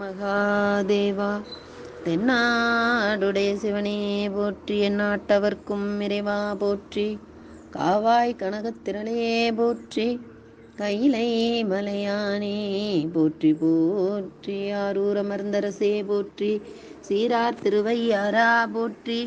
மகாதேவா தென்னாடுடைய சிவனே போற்றி எந்நாட்டவர்க்கும் இறைவா போற்றி. காவாய் கனகத்திரளே போற்றி கைலை மலையானே போற்றி போற்றி. ஆரூர் அமர்ந்தரசே போற்றி சீரார் திருவையாரா போற்றி.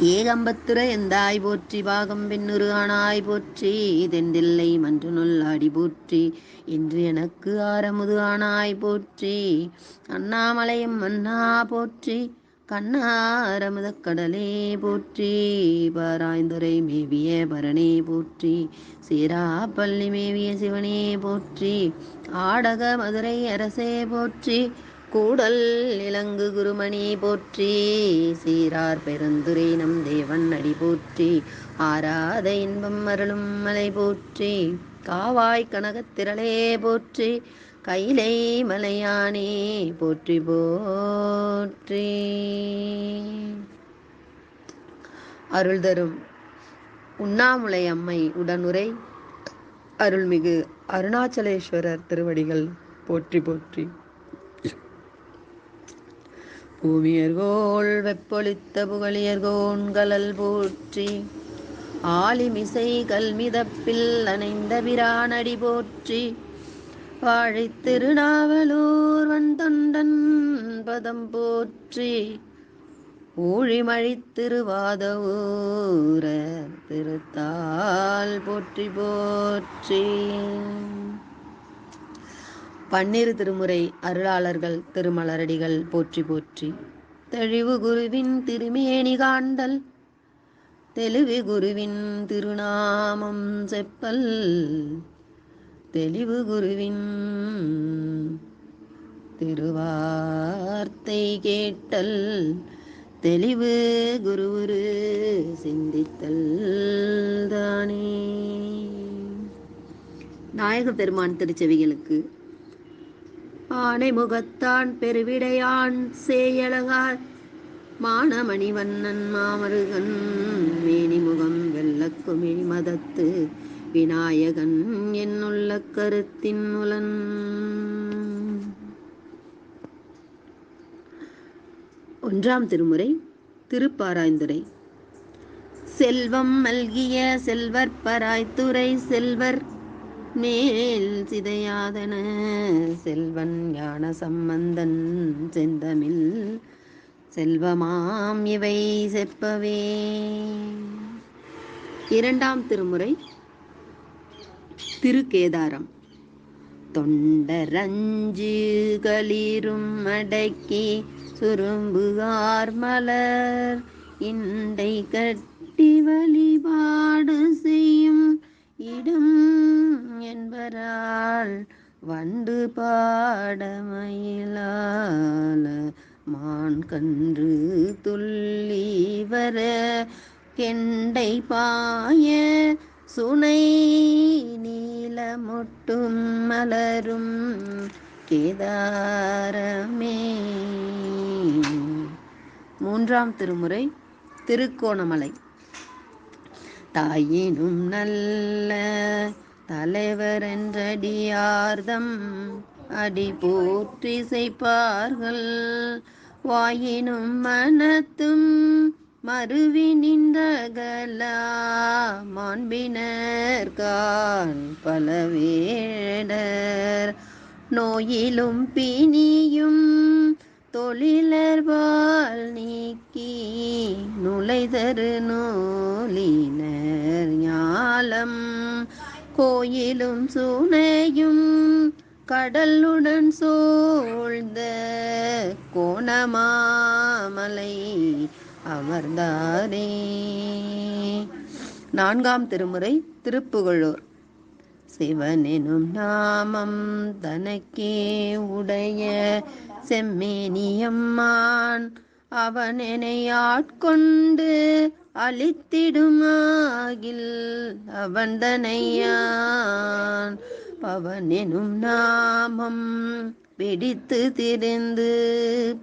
ஏகம்பத்துர எந்தாய் போற்றி? பாகம் பெண்ணுரு ஆனாய் போற்றி. தெந்தில்லை மன்று நொல்லாடி போற்றி. இன்று எனக்கு ஆரமுது ஆனாய் போற்றி. அண்ணாமலையும் மன்னா போற்றி. கண்ணாரமுத கடலே போற்றி. பாராய்ந்துரை மேவிய பரணே போற்றி. சீரா பள்ளி மேவிய சிவனே போற்றி. ஆடக மதுரை அரசே போற்றி. கூடல் இலங்கு குருமணி போற்றி. சீரார் பெருந்துரை நம் தேவன் அடி போற்றி. ஆராத இன்பம் அருளும் மலை போற்றி. காவாய் கனகத்திரளே போற்றி. கைலை மலையானே போற்றி போற்றி. அருள் தரும் உண்ணாமுலை அம்மை உடனுரை. அருள்மிகு அருணாச்சலேஸ்வரர் திருவடிகள் போற்றி போற்றி. பூமியர்கோள் வெப்பொழித்த புகழியர்கோண்கலல் போற்றி. ஆலிமிசை கல்மிதப்பில் அணைந்த பிரானடி போற்றி. வாழைத் திருநாவலூர் வந்தொண்டன் பதம் போற்றி. ஊழிமழி திருவாத ஊர திருத்தால் போற்றி போற்றி. பன்னிரு திருமுறை அருளாளர்கள் திருமலரடிகள் போற்றி போற்றி. தெளிவு குருவின் திருமேனி காண்டல் தெளிவு குருவின் திருநாமம் செப்பல் தெளிவு குருவின் திருவார்த்தை கேட்டல் தெளிவு குருவுரு சிந்தித்தல் தானே. நாயக பெருமான் திருச்செவிகளுக்கு ஆனை முகத்தான் பெருவிடையான் சேயழகார். மானமணிவண்ணன் மாமருகன் மேனிமுகம் வெள்ளக்குமிழி மதத்து விநாயகன் என்னுள்ள கருத்தின் முலன் ஒன்றாம் திருமுறை திருப்பாராய்ந்துரை செல்வம் மல்கிய செல்வர் பராய்த்துறை செல்வர் மேல் சிதையாதன செல்வன் ஞான சம்பந்தன் செந்தமில் செல்வமாம் இவை செப்பவே. இரண்டாம் திருமுறை திருக்கேதாரம். தொண்டரஞ்சு களிரும் அடக்கி சுரும்புகார் மலர் இண்டை கட்டி வழிபாடு செய்யும் இடம் என்பரால் வண்டு பாடமயிலால மான் கன்று துள்ளி வர கெண்டை பாய சுனை நீலமொட்டும் மலரும் கேதாரமே. மூன்றாம் திருமுறை திருக்கோணமலை. தாயினும் நல்ல தலைவர் என்றடியார்தம் அடி போற்றிசைப்பார்கள் வாயினும் மனத்தும் மறுவி நின்றகலா மாண்பினர்கான் பலவேடர். நோயிலும் பிணியும் தொழிலர்வால் நீக்கி நுழைதரு நூலினர் ஞாலம். கோயிலும் சூனையும் கடலுடன் சூழ்ந்த கோணமாமலை அமர்ந்தாரே. நான்காம் திருமுறை திருப்புகழூர். சிவனெனும் நாமம் தனக்கே உடைய செம்மேனியம்மான். அவனெனை ஆட்கொண்டு அழித்திடுமாகில் அவன்தனையான் பவனெனும் நாமம் பிடித்து திரிந்து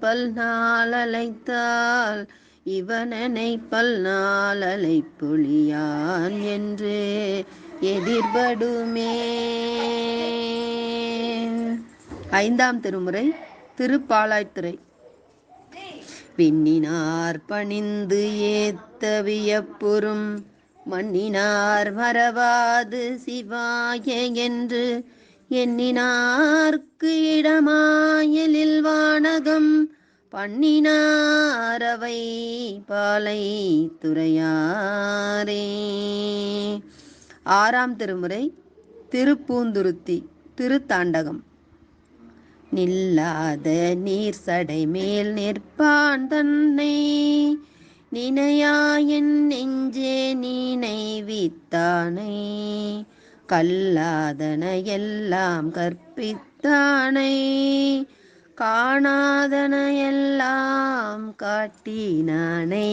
பல்நாள் அழைத்தால் இவனனை பல்நாள் அழைப்பொழியான் என்று எதிர்படுமே. ஐந்தாம் திருமுறை திருப்பாலாய்த்துறை. விண்ணினார் பணிந்து ஏத்த வியப்புறும் மண்ணினார் மறவாது சிவாய என்று எண்ணினார்க்கு இடமாயலில் வானகம் பண்ணினாரவை பாலை துறையாரே ஆறாம் திருமுறை திருப்பூந்துருத்தி திருத்தாண்டகம். நில்லாத நீர் சடை மேல் நிற்பான் தன்னை நினையாயன் நெஞ்சே நினைவித்தானை கல்லாதன எல்லாம் கற்பித்தானை காணாதன எல்லாம் காட்டினானே.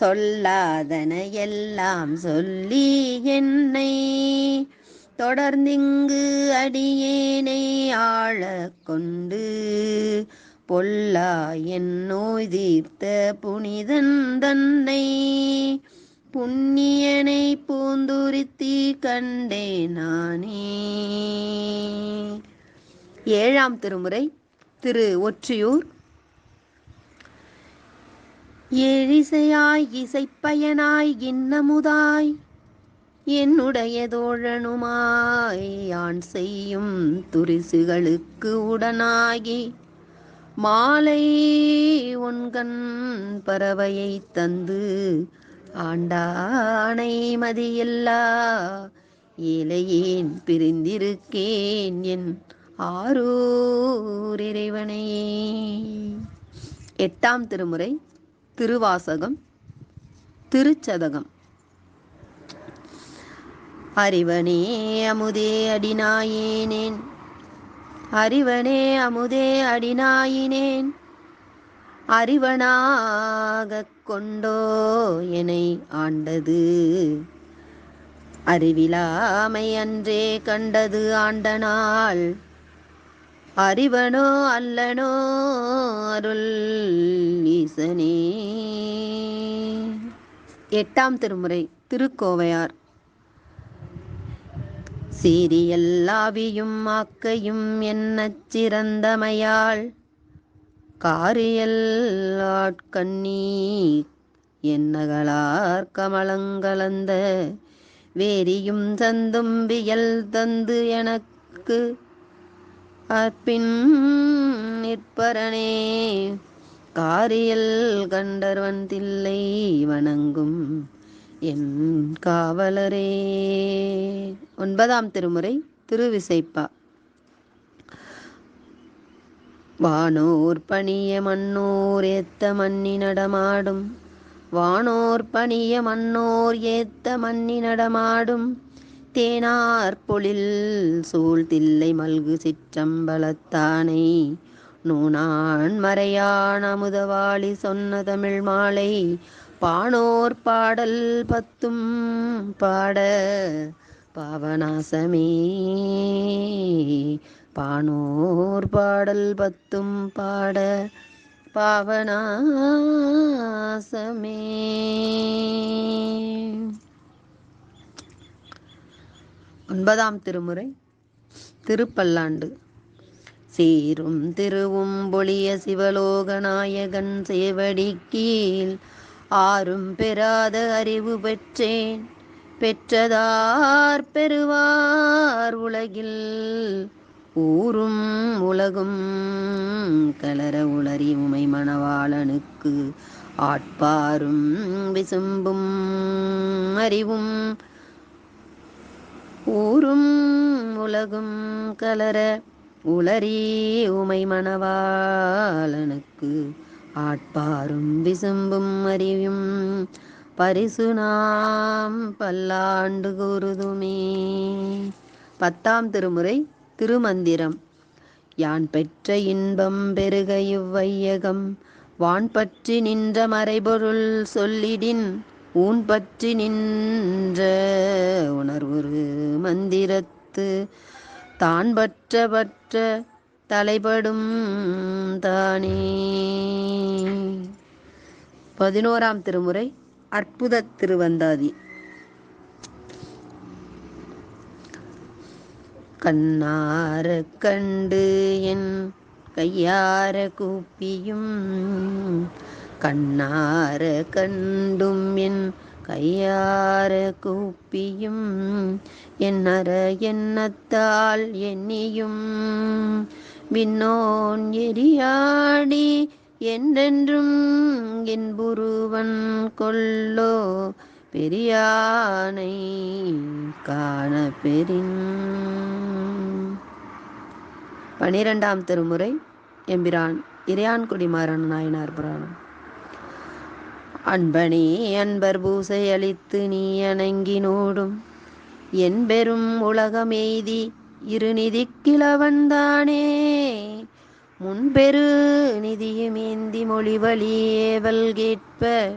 சொல்லாதன எல்லாம் சொல்லி என்னை தொடர்ந்திங்கு அடியேனை ஆள கொண்டு பொல்லா என் நோய் தீர்த்த புனிதன் தன்னை புண்ணியனை பூந்துரித்தி கண்டே நானே. ஏழாம் திருமுறை திரு ஒற்றியூர் ஏழிசையாய் இசைப்பயனாய் இன்னமுதாய். என்னுடைய தோழனுமாய் யான் செய்யும் துரிசுகளுக்கு உடனாகி மாலை உன்கண் பறவையை தந்து ஆண்டானை மதியில்லா ஏழையேன் பிரிந்திருக்கேன் என் ஆரூர் இறைவனையே எட்டாம் திருமுறை திருவாசகம் திருச்சதகம். அறிவனே அமுதே அடினாயினேன் அறிவனே அமுதே அடினாயினேன் அறிவனாகக் கொண்டோ என்னை ஆண்டது. அறிவிலாமை அன்றே கண்டது ஆண்டனால் அறிவனோ அல்லனோ அருள் ஈசனே எட்டாம் திருமுறை திருக்கோவையார். சீரியல்லாவியும் ஆக்கையும் என்ன சிறந்தமையாள். காரியல் ஆட்கண்ணி என்னகளார் கமலங்கலந்த வேரியும் சந்தும் வியல் தந்து எனக்கு அற்பின் நிற்பரனே. காரியல் கண்டர்வன் தில்லை வணங்கும் என் காவலரே. ஒன்பதாம் திருமுறை திருவிசைப்பா. வானோர் பணிய மன்னோர் ஏத்த மன்னி நடமாடும் வானோர் பணிய மன்னோர் ஏத்த மன்னி நடமாடும் தேனார் பொழில் சூழ் தில்லை மல்கு சிற்றம்பலத்தானை. நூனான் மறையான் அமுதவாளி சொன்ன தமிழ் மாலை. பானோர் பாடல் பத்தும் பாட பாவநாசமே. பானோர் பாடல் பத்தும் பாட பாவனாசமே ஒன்பதாம் திருமுறை திருப்பல்லாண்டு. சீரும் திருவும் பொழிய சிவலோகநாயகன் சேவடி கீழ் ஆரும் பெறாத அறிவு பெற்றேன் பெற்றதார் பெறுவார் உலகில். ஊரும் உலகும் கலர உளறி உமை மணவாளனுக்கு ஆட்பாரும் விசும்பும் அறிவும். ஊரும் உலகும் கலர உளரே உமை மணவாளனுக்கு ஆட்பாரும் விசும்பும் அறிவும் பரிசு நாம் பல்லாண்டு கூறுதுமே. பத்தாம் திருமுறை திருமந்திரம். யான் பெற்ற இன்பம் பெருக இவ்வையகம். வான் பற்றி நின்ற மறைபொருள் சொல்லிடின். ஊன் பற்றி நின்ற உணர்வுரு மந்திரத்து. தான் பற்றவற்ற தலைபடும் தானே. பதினோராம் திருமுறை அற்புத திருவந்தாதி. கண்ணார கண்டு என் கையார கூப்பியும் கண்ணார கண்டும் என் கையாறு கூப்பியும். என்னற எண்ணத்தால் எண்ணியும். விண்ணோன் எரியாடி என்றென்றும் என்புருவன் கொல்லோ. பெரியானை காண பெறின். பனிரெண்டாம் திருமுறை. எம்பிரான் இறையான்குடி மாறன் நாயனார் புராணம். அன்பனே அன்பர் பூசை அளித்து நீ அணங்கினோடும் என் பெரும் உலகமெய்தி இருநிதி கிழவன்தானே முன்பெரு நிதியுமேந்தி மொழிவழி ஏவல் கேட்ப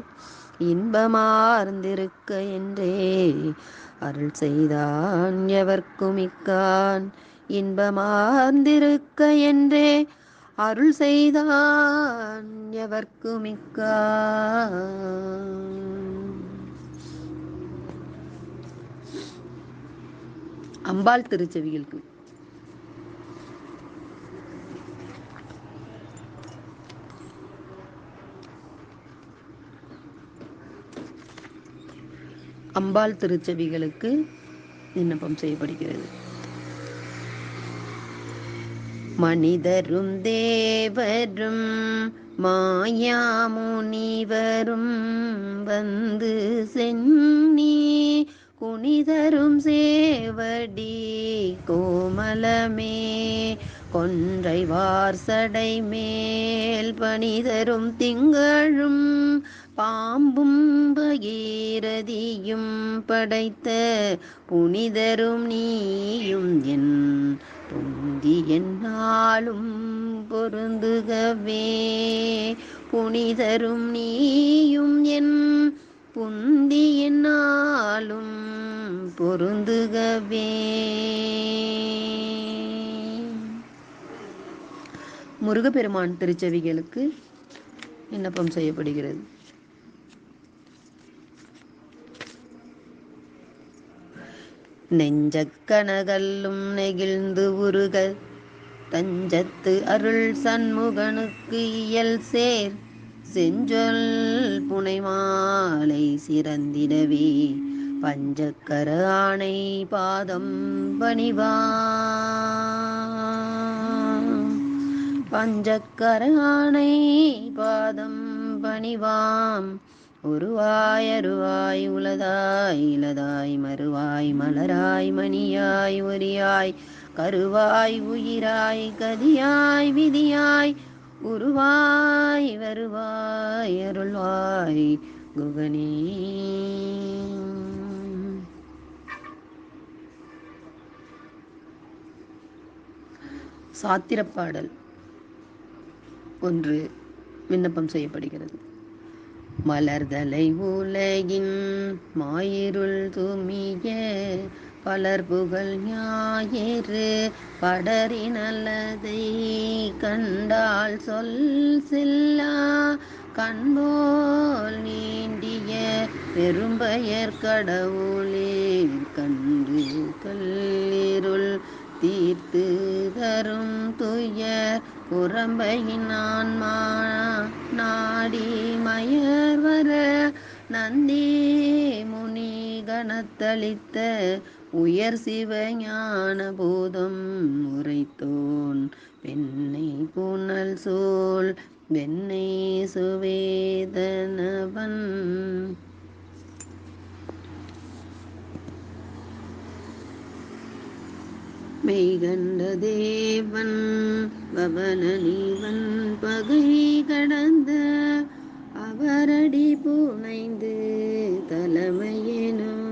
இன்பமார்ந்திருக்க என்றே. அருள் செய்தான் எவர்க்குமிக்கான் இன்பமார்ந்திருக்க என்றே. அருள் செய்தான் எவர்க்குமிக்கான் அம்பாள் திருச்செவிகளுக்கு. அம்பாள் திருச்செவிகளுக்கு விண்ணப்பம் செய்யப்படுகிறது. மனிதரும் தேவரும் மாயாமுனிவரும் வந்து சென்னி குனிதரும் சேவடி கோமலமே. கொன்றை வார்சடை மேல் பணிதரும் திங்களும் பாம்பும் பகீரதியும் படைத்த புனிதரும் நீயும் என் பொந்தி என்னாலும் பொருந்துகவே. புனிதரும் நீயும் என் புந்தி என்னாலும் பொருந்துகவே. முருகப்பெருமான் திருச்செவிகளுக்கு விண்ணப்பம் செய்யப்படுகிறது. நெஞ்சக்கனகல்லும் நெகிழ்ந்து உருக. தஞ்சத்து அருள் சண்முகனுக்கு இயல் சேர். செஞ்சொல் புனைமாலை சிறந்திடவே. பஞ்சக்கர ஆணை பாதம் பணிவா. பஞ்சக்கர ஆணை பாதம் பணிவாம். உருவாய் அருவாய் உலதாய் இலதாய் மறுவாய் மலராய் மணியாய் ஒரியாய் கருவாய் உயிராய் கதியாய் விதியாய் உருவாய் வருவாய் அருள்வாய் குகனே. சாத்திரப்பாடல் ஒன்று விண்ணப்பம் செய்யப்படுகிறது. மலர்தலை உலகின் மாயிருள் துமிய பலர் புகழ் ஞாயிறு படரி நல்லதை கண்டால் சொல் செல்லா. கண்போல் நீண்டிய பெரும்பெயர் கடவுளே கண்டு கல்லிருள் தீர்த்து தரும் துயர் குரம்பையின் நாடி மயர் வர நந்தி முனி கணத்தளித்த உயர் சிவஞான பூதம் உரைத்தோன். பெண்ணை புனல் சோல் வெண்ணை சுவேதனவன். மெய்கண்ட தேவன் பவனனிவன் பகை கடந்த அவரடி புனைந்து தலைமையேனும்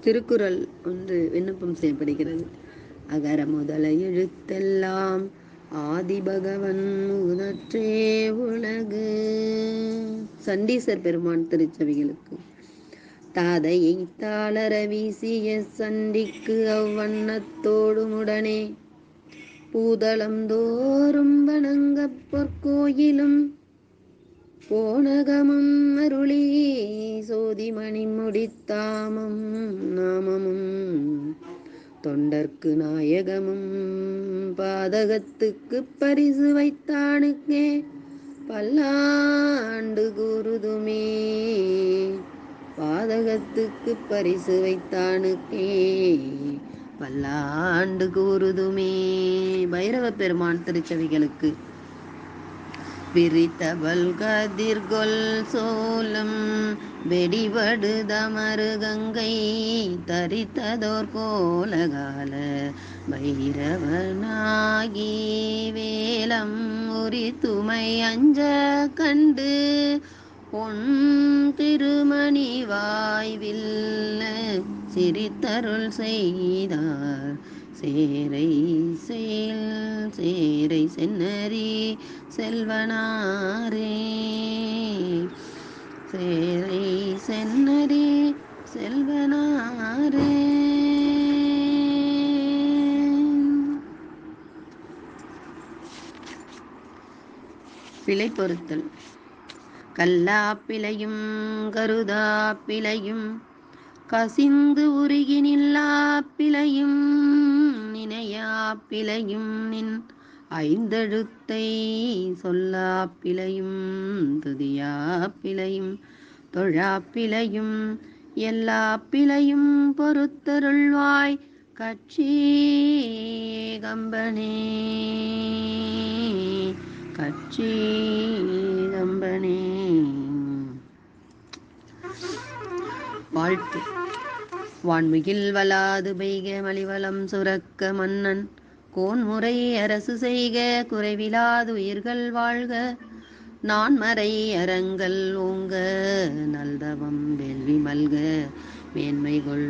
திருக்குறள் ஒன்று விண்ணப்பம் செய்யப்படுகிறது. அகர முதல எழுத்தெல்லாம் ஆதி பகவன் முதற்றே உலகு. சண்டீசர் பெருமான் திருச்சபைகளுக்கு. தாதையை தாளர வீசிய சண்டிக்கு அவ்வண்ணத்தோடுமுடனே பூதளம் தோறும் வணங்கப் பொற்கோயிலும் போனகமும் அருளி சோதிமணி முடித்தாமம் நாமமும் தொண்டர்க்கு நாயகமும் பாதகத்துக்கு பரிசு வைத்தானுக்கே. பல்லாண்டு கூறுதுமே. பாதகத்துக்கு பரிசு வைத்தானுக்கே. பல்லாண்டு கூறுதுமே. பைரவ பெருமான் திருச்சவிகளுக்கு விரித்தவள் கதிர்கொல் சோலம் வெடிவடு தமரு கங்கை தரித்ததோர் கோலகால பைரவனாகி வேலம் உரி துமை அஞ்ச கண்டு பொன் திருமணி வாய்வில் சிரித்தருள் செய்தார். சேரை செயல் சேரை சென்னரி செல்வனாரே. சேரை சென்னரி செல்வனாரே. பிழை பொருத்தல். கருதா பிழையும் கசிந்து உருகி நில்லா பிழையும் நினையா பிழையும் நின் ஐந்தெழுத்தை சொல்லா பிழையும் துதியா பிழையும் தொழா பிழையும் எல்லா பிழையும் பொறுத்தருள்வாய் கட்சி கம்பனே கட்சி கம்பனே வாழ்த்து. வான்மிகில் வலாது பெய்க மலிவளம் சுரக்க மன்னன். கோன்முறை அரசு செய்க குறைவிலாது உயிர்கள் வாழ்க. நான்மறை அறங்கள் ஓங்க நல்தவம் வேள்வி மல்க. மேன்மைகொள்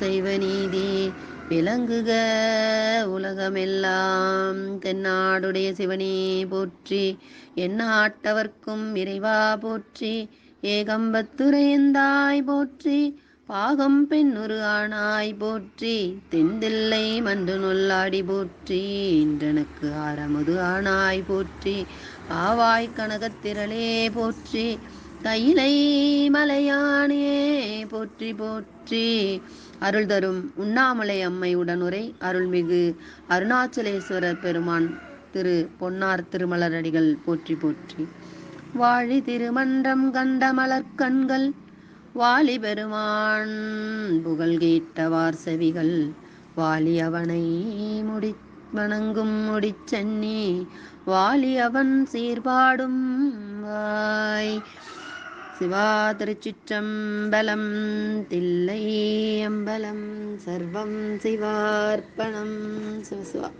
செய்வ நீதி விளங்குக உலகமெல்லாம். தென்னாடுடைய சிவனே போற்றி எந்நாட்டவர்க்கும் இறைவா போற்றி. ஏகம்பத்துரையந்தாய் போற்றி பாகம் பெண்ணுரு ஆனாய் போற்றி தெந்தில்லை மன்று நொல்லாடி போற்றி இன்றனுக்கு ஆரமுது ஆனாய் போற்றி ஆவாய் கனகத்திரளே போற்றி கையிலை மலையானே போற்றி போற்றி. அருள் தரும் உண்ணாமலை அம்மை உடனுரை அருள்மிகு அருணாச்சலேஸ்வரர் பெருமான் திரு பொன்னார் திருமலரடிகள் போற்றி போற்றி. வாழி திருமன்றம் கண்ட மலர்கண்கள் வாலி பெருமான் புகழ் கேட்டவார் வார்சவிகள் வாலி அவனை முடி வணங்கும் முடிச்சென்னி வாலி அவன் சீர்பாடும் வாய். சிவா திருச்சிற்றம்பலம் தில்லை அம்பலம் சர்வம் சிவார்ப்பணம். சிவசிவா